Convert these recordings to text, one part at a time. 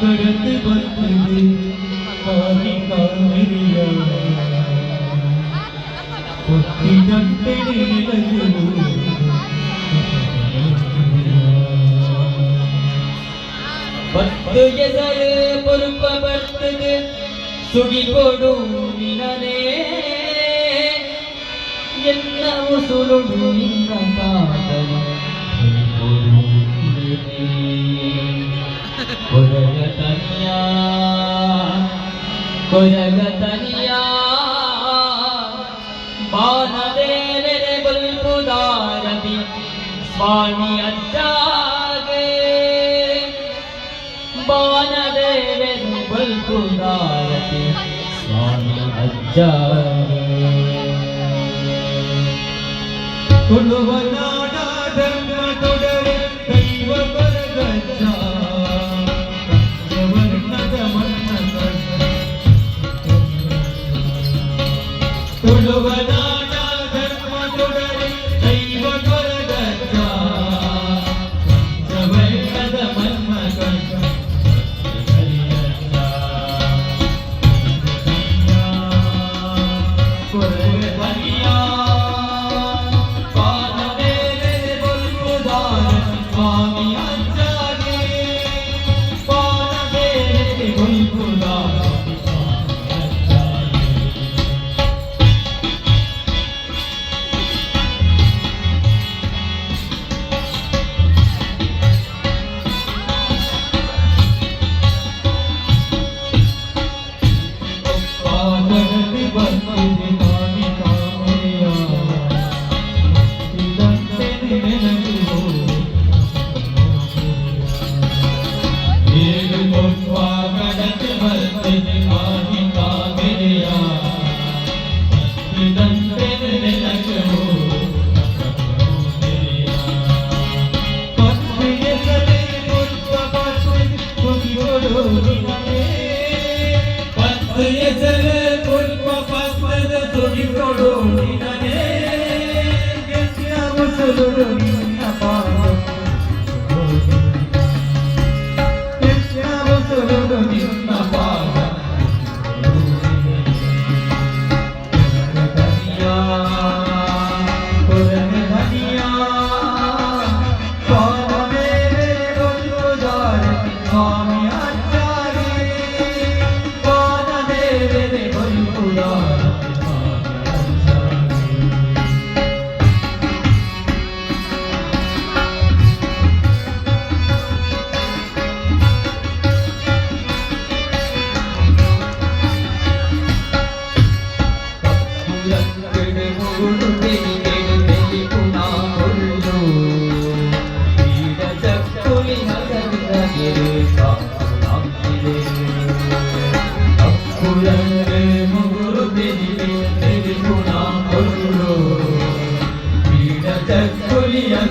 கடந்து வந்தது காவி காவிரியா கொத்தி தட்டை நிலவு. பத்து எசரு பொறுப்ப பத்தது சுகி கொடும் வினனே என்ன உசுலுடும் இந்த காதல் ಕೊರಗತನಿಯ ಬಾನದೇವರೆ ಬಲ್ಪುದಾರದಿ ಸ್ವಾಮಿ ಅಜ್ಜಾಗೆ ಬಾನದೇವೆ ಬಲ್ಪುದಾರದಿ ಸ್ವಾಮಿ ಅಜ್ಜಾಗೆ ಕುಳುವರು ತುಳುವ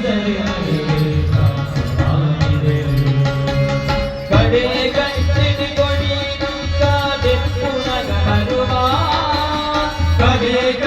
Yeah, yeah, yeah. ಏಕ